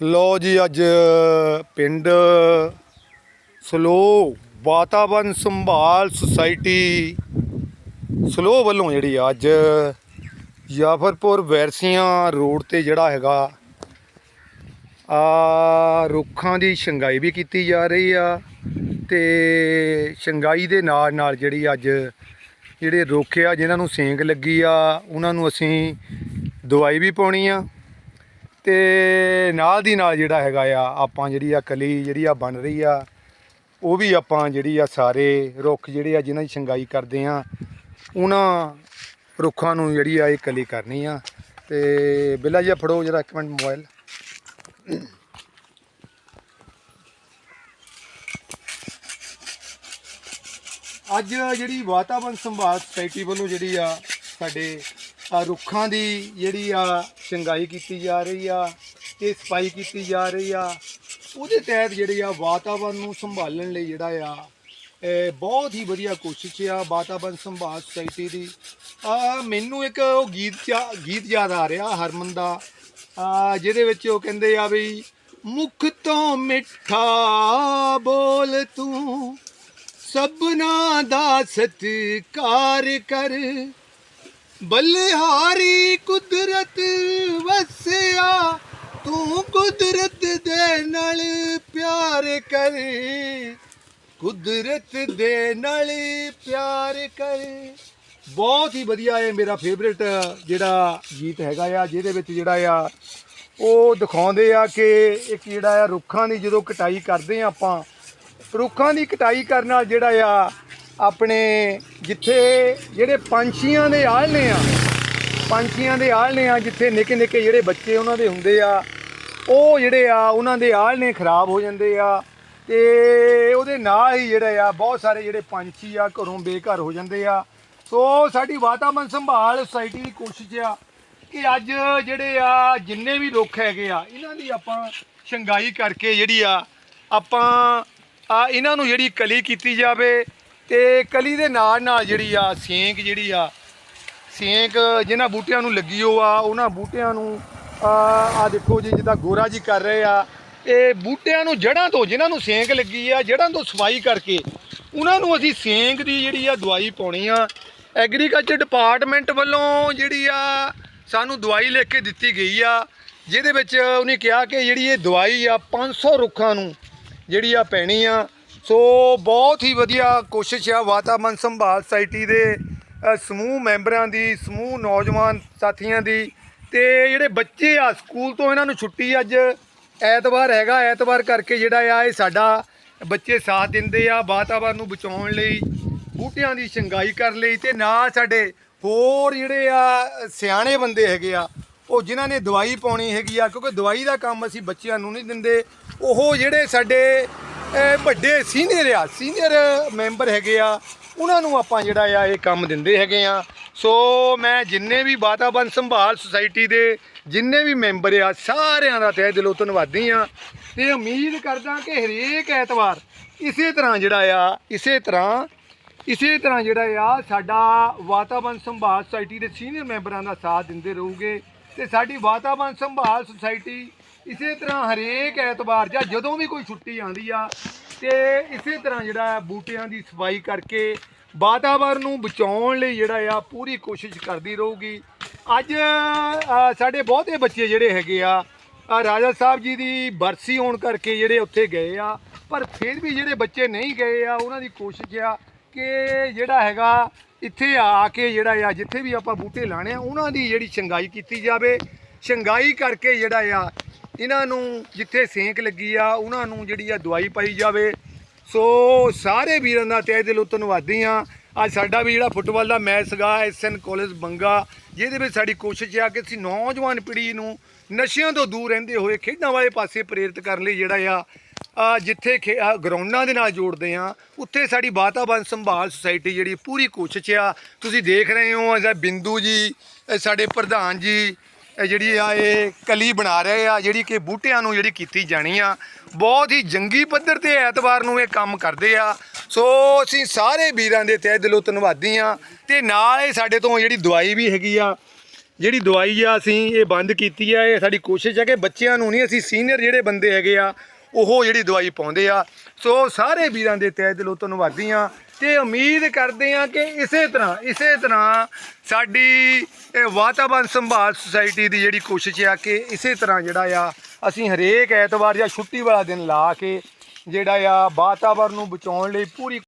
ਲੋ ਜੀ ਅੱਜ ਪਿੰਡ ਸਲੋ ਵਾਤਾਵਰਨ ਸੰਭਾਲ ਸੁਸਾਇਟੀ ਸਲੋ ਵੱਲੋਂ ਜਿਹੜੀ ਅੱਜ ਜਾਫਰਪੁਰ ਵੈਰਸੀਆਂ ਰੋਡ ਤੇ ਜਿਹੜਾ ਹੈਗਾ, ਆ ਰੁੱਖਾਂ ਦੀ ਛੰਗਾਈ ਵੀ ਕੀਤੀ ਜਾ ਰਹੀ ਆ ਤੇ ਛੰਗਾਈ ਦੇ ਨਾਲ ਨਾਲ ਜਿਹੜੀ ਅੱਜ ਜਿਹੜੇ ਰੁੱਖ ਆ, ਜਿਨ੍ਹਾਂ ਨੂੰ ਸੇਂਕ ਲੱਗੀ ਆ, ਉਹਨਾਂ ਨੂੰ ਅਸੀਂ ਦਵਾਈ ਵੀ ਪਾਉਣੀ ਆ। ਤੇ ਨਾਲ ਦੀ ਨਾਲ ਜਿਹੜਾ ਹੈਗਾ ਆ, ਆਪਾਂ ਜਿਹੜੀ ਆ ਕਲੀ ਜਿਹੜੀ ਆ ਬਣ ਰਹੀ ਆ, ਉਹ ਵੀ ਆਪਾਂ ਜਿਹੜੀ ਆ ਸਾਰੇ ਰੁੱਖ ਜਿਹੜੇ ਆ ਜਿਨ੍ਹਾਂ ਦੀ ਛੰਗਾਈ ਕਰਦੇ ਆ, ਉਹਨਾਂ ਰੁੱਖਾਂ ਨੂੰ ਜਿਹੜੀ ਆ ਇਹ ਕਲੀ ਕਰਨੀ ਆ। ਤੇ ਬਿੱਲਾ ਜੀ ਫੜੋ ਜਰਾ ਇੱਕ ਮਿੰਟ ਮੋਬਾਈਲ। ਅੱਜ ਜਿਹੜੀ ਵਾਤਾਵਰਣ ਸੰਭਾਲ ਸੁਸਾਇਟੀ ਵੱਲੋਂ ਜਿਹੜੀ ਆ ਸਾਡੇ ਆ ਰੁੱਖਾਂ ਦੀ ਜਿਹੜੀ ਆ ਚੰਗਾਈ ਕੀਤੀ ਜਾ ਰਹੀ ਆ ਤੇ ਸਫ਼ਾਈ ਕੀਤੀ ਜਾ ਰਹੀ ਆ, ਉਹਦੇ ਤਹਿਤ ਜਿਹੜੀ ਆ ਵਾਤਾਵਰਨ ਨੂੰ ਸੰਭਾਲਣ ਲਈ ਜਿਹੜਾ ਆ, ਇਹ ਬਹੁਤ ਹੀ ਵਧੀਆ ਕੋਸ਼ਿਸ਼ ਆ ਵਾਤਾਵਰਨ ਸੰਭਾਲ ਸੁਸਾਇਟੀ ਦੀ। ਆ ਮੈਨੂੰ ਇੱਕ ਉਹ ਗੀਤ ਚਾ- ਗੀਤ ਯਾਦ ਆ ਰਿਹਾ ਹਰਮਨ ਦਾ। ਆ ਜਿਹਦੇ ਵਿੱਚ ਉਹ ਕਹਿੰਦੇ ਆ ਵੀ, ਮੁਖ ਤੋਂ ਮਿੱਠਾ ਬੋਲ ਤੂੰ, ਸਭਨਾ ਦਾ ਸਤਿਕਾਰ ਕਰ ਬਲਿਹਾਰੀ ਕੁਦਰਤ ਵਸਿਆ ਤੂੰ ਕੁਦਰਤ ਦੇ ਨਾਲ ਪਿਆਰ ਕਰ ਕੁਦਰਤ ਦੇ ਨਾਲ ਪਿਆਰ ਕਰ ਬਹੁਤ ਹੀ ਵਧੀਆ ਹੈ ਮੇਰਾ ਫੇਵਰਿਟ ਜਿਹੜਾ ਗੀਤ ਹੈਗਾ ਆ ਜਿਹਦੇ ਵਿੱਚ ਜਿਹੜਾ ਆ ਉਹ ਦਿਖਾਉਂਦੇ ਆ ਕਿ ਇੱਕ ਜਿਹੜਾ ਆ ਰੁੱਖਾਂ ਦੀ ਜਦੋਂ ਕਟਾਈ ਕਰਦੇ ਆ ਆਪਾਂ ਰੁੱਖਾਂ ਦੀ ਕਟਾਈ ਕਰਨ ਨਾਲ ਜਿਹੜਾ ਆ ਆਪਣੇ ਜਿੱਥੇ ਜਿਹੜੇ ਪੰਛੀਆਂ ਦੇ ਆਲ੍ਹਣੇ ਆ, ਪੰਛੀਆਂ ਦੇ ਆਲ਼ਣੇ ਆ, ਜਿੱਥੇ ਨਿੱਕੇ ਨਿੱਕੇ ਜਿਹੜੇ ਬੱਚੇ ਉਹਨਾਂ ਦੇ ਹੁੰਦੇ ਆ, ਉਹ ਜਿਹੜੇ ਆ, ਉਹਨਾਂ ਦੇ ਆਲ਼ਣੇ ਖਰਾਬ ਹੋ ਜਾਂਦੇ ਆ ਤੇ ਉਹਦੇ ਨਾਲ ਹੀ ਜਿਹੜੇ ਆ, ਬਹੁਤ ਸਾਰੇ ਜਿਹੜੇ ਪੰਛੀ ਆ ਘਰੋਂ ਬੇਘਰ ਹੋ ਜਾਂਦੇ ਆ। ਸੋ ਸਾਡੀ ਵਾਤਾਵਰਣ ਸੰਭਾਲ ਸੁਸਾਇਟੀ ਦੀ ਕੋਸ਼ਿਸ਼ ਆ ਕਿ ਅੱਜ ਜਿਹੜੇ ਆ, ਜਿੰਨੇ ਵੀ ਰੁੱਖ ਹੈਗੇ ਆ, ਇਹਨਾਂ ਦੀ ਆਪਾਂ ਛੰਗਾਈ ਕਰਕੇ ਜਿਹੜੀ ਆ, ਆਪਾਂ, ਆ, ਇਹਨਾਂ ਨੂੰ ਜਿਹੜੀ ਕਲੀ ਕੀਤੀ ਜਾਵੇ ਤੇ ਕਲੀ ਦੇ ਨਾਲ ਨਾਲ ਜਿਹੜੀ ਆ, ਸੇਂਕ ਜਿਹੜੀ ਆ, ਸੇਂਕ ਜਿਹਨਾਂ ਬੂਟਿਆਂ ਨੂੰ ਲੱਗੀ ਹੋ ਆ, ਉਹਨਾਂ ਬੂਟਿਆਂ ਨੂੰ, ਆ ਦੇਖੋ ਜੀ, ਜਿੱਦਾਂ ਗੋਰਾ ਜੀ ਕਰ ਰਹੇ ਆ। ਇਹ ਬੂਟਿਆਂ ਨੂੰ ਜੜ੍ਹਾਂ ਤੋਂ, ਜਿਨ੍ਹਾਂ ਨੂੰ ਸੇਂਕ ਲੱਗੀ ਆ, ਜੜ੍ਹਾਂ ਤੋਂ ਸਫ਼ਾਈ ਕਰਕੇ, ਉਹਨਾਂ ਨੂੰ ਅਸੀਂ ਸੇਂਕ ਦੀ ਜਿਹੜੀ ਆ ਦਵਾਈ ਪਾਉਣੀ ਆ। ਐਗਰੀਕਲਚਰ ਡਿਪਾਰਟਮੈਂਟ ਵੱਲੋਂ ਜਿਹੜੀ ਆ, ਸਾਨੂੰ ਦਵਾਈ ਲਿਖ ਕੇ ਦਿੱਤੀ ਗਈ ਆ, ਜਿਹਦੇ ਵਿੱਚ ਉਹਨੇ ਕਿਹਾ ਕਿ ਜਿਹੜੀ ਇਹ ਦਵਾਈ ਆ 500 ਰੁੱਖਾਂ ਨੂੰ ਜਿਹੜੀ ਆ ਪੈਣੀ ਆ। ਸੋ ਬਹੁਤ ਹੀ ਵਧੀਆ ਕੋਸ਼ਿਸ਼ ਆ ਵਾਤਾਵਰਣ ਸੰਭਾਲ ਸੁਸਾਇਟੀ ਦੇ ਸਮੂਹ ਮੈਂਬਰਾਂ ਦੀ, ਸਮੂਹ ਨੌਜਵਾਨ ਸਾਥੀਆਂ ਦੀ ਤੇ ਜਿਹੜੇ ਬੱਚੇ ਆ, ਸਕੂਲ ਤੋਂ ਇਹਨਾਂ ਨੂੰ ਛੁੱਟੀ ਅੱਜ ਐਤਵਾਰ ਹੈਗਾ, ਐਤਵਾਰ ਕਰਕੇ ਜਿਹੜਾ ਆ, ਇਹ ਸਾਡਾ ਬੱਚੇ ਸਾਥ ਦਿੰਦੇ ਆ ਵਾਤਾਵਰਨ ਨੂੰ ਬਚਾਉਣ ਲਈ, ਬੂਟਿਆਂ ਦੀ ਛੰਗਾਈ ਕਰਨ ਲਈ ਤੇ ਨਾਲ ਸਾਡੇ ਹੋਰ ਜਿਹੜੇ ਆ, ਸਿਆਣੇ ਬੰਦੇ ਹੈਗੇ ਆ, ਉਹ ਜਿਨ੍ਹਾਂ ਨੇ ਦਵਾਈ ਪਾਉਣੀ ਹੈਗੀ ਆ, ਕਿਉਂਕਿ ਦਵਾਈ ਦਾ ਕੰਮ ਅਸੀਂ ਬੱਚਿਆਂ ਨੂੰ ਨਹੀਂ ਦਿੰਦੇ, ਉਹ ਜਿਹੜੇ ਸਾਡੇ ਅਹ, ਵੱਡੇ ਸੀਨੀਅਰ ਆ ਸੀਨੀਅਰ ਮੈਂਬਰ ਹੈਗੇ ਆ। ਉਹਨਾਂ ਨੂੰ ਆਪਾਂ ਜਿਹੜਾ ਆ ਇਹ ਕੰਮ ਦਿੰਦੇ ਹੈਗੇ ਆ। ਸੋ ਮੈਂ ਜਿੰਨੇ ਵੀ ਵਾਤਾਵਰਣ ਸੰਭਾਲ ਸੁਸਾਇਟੀ ਦੇ ਜਿੰਨੇ ਵੀ ਮੈਂਬਰ ਆ ਸਾਰਿਆਂ ਦਾ ਤਹਿ ਦਿਲੋਂ ਧੰਨਵਾਦੀ ਆ। ਤੇ ਉਮੀਦ ਕਰਦਾ ਕਿ ਹਰੇਕ ਐਤਵਾਰ ਇਸੇ ਤਰ੍ਹਾਂ ਜਿਹੜਾ ਆ ਇਸੇ ਤਰ੍ਹਾਂ ਇਸੇ ਤਰ੍ਹਾਂ ਜਿਹੜਾ ਆ ਸਾਡਾ ਵਾਤਾਵਰਣ ਸੰਭਾਲ ਸੁਸਾਇਟੀ ਦੇ ਸੀਨੀਅਰ ਮੈਂਬਰਾਂ ਦਾ ਸਾਥ ਦਿੰਦੇ ਰਹੋਗੇ। ਤੇ ਸਾਡੀ ਵਾਤਾਵਰਣ ਸੰਭਾਲ ਸੁਸਾਇਟੀ ਇਸੇ ਤਰ੍ਹਾਂ ਹਰੇਕ ਐਤਵਾਰ ਜਾਂ ਜਦੋਂ ਵੀ ਕੋਈ ਛੁੱਟੀ ਆਉਂਦੀ ਆ, ਤੇ ਇਸੇ ਤਰ੍ਹਾਂ ਜਿਹੜਾ ਬੂਟਿਆਂ ਦੀ ਸਫ਼ਾਈ ਕਰਕੇ ਵਾਤਾਵਰਨ ਨੂੰ ਬਚਾਉਣ ਲਈ ਜਿਹੜਾ ਆ, ਪੂਰੀ ਕੋਸ਼ਿਸ਼ ਕਰਦੀ ਰਹੂਗੀ। ਅੱਜ ਸਾਡੇ ਬਹੁਤੇ ਬੱਚੇ ਜਿਹੜੇ ਹੈਗੇ ਆ ਰਾਜਾ ਸਾਹਿਬ ਜੀ ਦੀ ਬਰਸੀ ਹੋਣ ਕਰਕੇ ਜਿਹੜੇ ਉੱਥੇ ਗਏ ਆ, ਪਰ ਫਿਰ ਵੀ ਜਿਹੜੇ ਬੱਚੇ ਨਹੀਂ ਗਏ ਆ, ਉਹਨਾਂ ਦੀ ਕੋਸ਼ਿਸ਼ ਆ ਕਿ ਜਿਹੜਾ ਹੈਗਾ, ਇੱਥੇ ਆ ਕੇ ਜਿਹੜਾ ਆ, ਜਿੱਥੇ ਵੀ ਆਪਾਂ ਬੂਟੇ ਲਾਣੇ ਆ, ਉਹਨਾਂ ਦੀ ਜਿਹੜੀ ਸ਼ੰਗਾਈ ਕੀਤੀ ਜਾਵੇ। ਛੰਗਾਈ ਕਰਕੇ ਜਿਹੜਾ ਆ ਇਹਨਾਂ ਨੂੰ ਜਿੱਥੇ ਸੇਂਕ ਲੱਗੀ ਆ, ਉਹਨਾਂ ਨੂੰ ਜਿਹੜੀ ਆ ਦਵਾਈ ਪਾਈ ਜਾਵੇ। ਸੋ ਸਾਰੇ ਵੀਰਾਂ ਦਾ ਤਹਿ ਦਿਲੋਂ ਧੰਨਵਾਦੀ ਆ ਅੱਜ ਸਾਡਾ ਵੀ ਜਿਹੜਾ ਫੁੱਟਬਾਲ ਦਾ ਮੈਚ ਸੀਗਾ ਐਸਐਨ ਕਾਲਜ ਬੰਗਾ, ਜਿਹਦੇ ਵਿੱਚ ਸਾਡੀ ਕੋਸ਼ਿਸ਼ ਆ ਕਿ ਅਸੀਂ ਨੌਜਵਾਨ ਪੀੜ੍ਹੀ ਨੂੰ ਨਸ਼ਿਆਂ ਤੋਂ ਦੂਰ ਰਹਿੰਦੇ ਹੋਏ ਖੇਡਾਂ ਵਾਲੇ ਪਾਸੇ ਪ੍ਰੇਰਿਤ ਕਰਨ ਲਈ ਜਿਹੜਾ ਆ ਜਿੱਥੇ ਖੇ- ਗਰਾਊਂਡਾਂ ਦੇ ਨਾਲ ਜੋੜਦੇ ਆ ਉੱਥੇ ਸਾਡੀ ਵਾਤਾਵਰਣ ਸੰਭਾਲ ਸੁਸਾਇਟੀ ਜਿਹੜੀ ਪੂਰੀ ਕੋਸ਼ਿਸ਼ ਆ। ਤੁਸੀਂ ਦੇਖ ਰਹੇ ਹੋ ਅਜਾ ਬਿੰਦੂ ਜੀ ਸਾਡੇ ਪ੍ਰਧਾਨ ਜੀ ਇਹ ਜਿਹੜੀ ਆ, ਇਹ ਕਲੀ ਬਣਾ ਰਹੇ ਆ, ਜਿਹੜੀ ਕਿ ਬੂਟਿਆਂ ਨੂੰ ਜਿਹੜੀ ਕੀਤੀ ਜਾਣੀ ਆ, ਬਹੁਤ ਹੀ ਜੰਗੀ ਪੱਧਰ ਤੇ ਐਤਵਾਰ ਨੂੰ ਇਹ ਕੰਮ ਕਰਦੇ ਆ। ਸੋ ਅਸੀਂ ਸਾਰੇ ਵੀਰਾਂ ਦੇ ਤਹਿ ਦਿਲੋਂ ਧੰਨਵਾਦੀ ਆ ਤੇ ਨਾਲ ਇਹ ਸਾਡੇ ਤੋਂ ਜਿਹੜੀ ਦਵਾਈ ਵੀ ਹੈਗੀ ਆ, ਜਿਹੜੀ ਦਵਾਈ ਆ ਅਸੀਂ ਇਹ ਬੰਦ ਕੀਤੀ ਆ, ਇਹ ਸਾਡੀ ਕੋਸ਼ਿਸ਼ ਹੈ ਕਿ ਬੱਚਿਆਂ ਨੂੰ ਨਹੀਂ, ਅਸੀਂ ਸੀਨੀਅਰ ਜਿਹੜੇ ਬੰਦੇ ਹੈਗੇ ਆ, ਉਹ ਜਿਹੜੀ ਦਵਾਈ ਪਾਉਂਦੇ ਆ। ਸੋ ਸਾਰੇ ਵੀਰਾਂ ਦੇ ਤਹਿ ਦਿਲੋਂ ਧੰਨਵਾਦੀ ਆ ਤੇ ਉਮੀਦ ਕਰਦੇ ਹਾਂ ਕਿ ਇਸੇ ਤਰ੍ਹਾਂ ਇਸੇ ਤਰ੍ਹਾਂ ਸਾਡੀ ਇਹ ਵਾਤਾਵਰਣ ਸੰਭਾਲ ਸੁਸਾਇਟੀ ਦੀ ਜਿਹੜੀ ਕੋਸ਼ਿਸ਼ ਆ ਕਿ ਇਸੇ ਤਰ੍ਹਾਂ ਜਿਹੜਾ ਆ, ਅਸੀਂ ਹਰੇਕ ਐਤਵਾਰ ਜਾਂ ਛੁੱਟੀ ਵਾਲਾ ਦਿਨ ਲਾ ਕੇ ਜਿਹੜਾ ਆ ਵਾਤਾਵਰਣ ਨੂੰ ਬਚਾਉਣ ਲਈ ਪੂਰੀ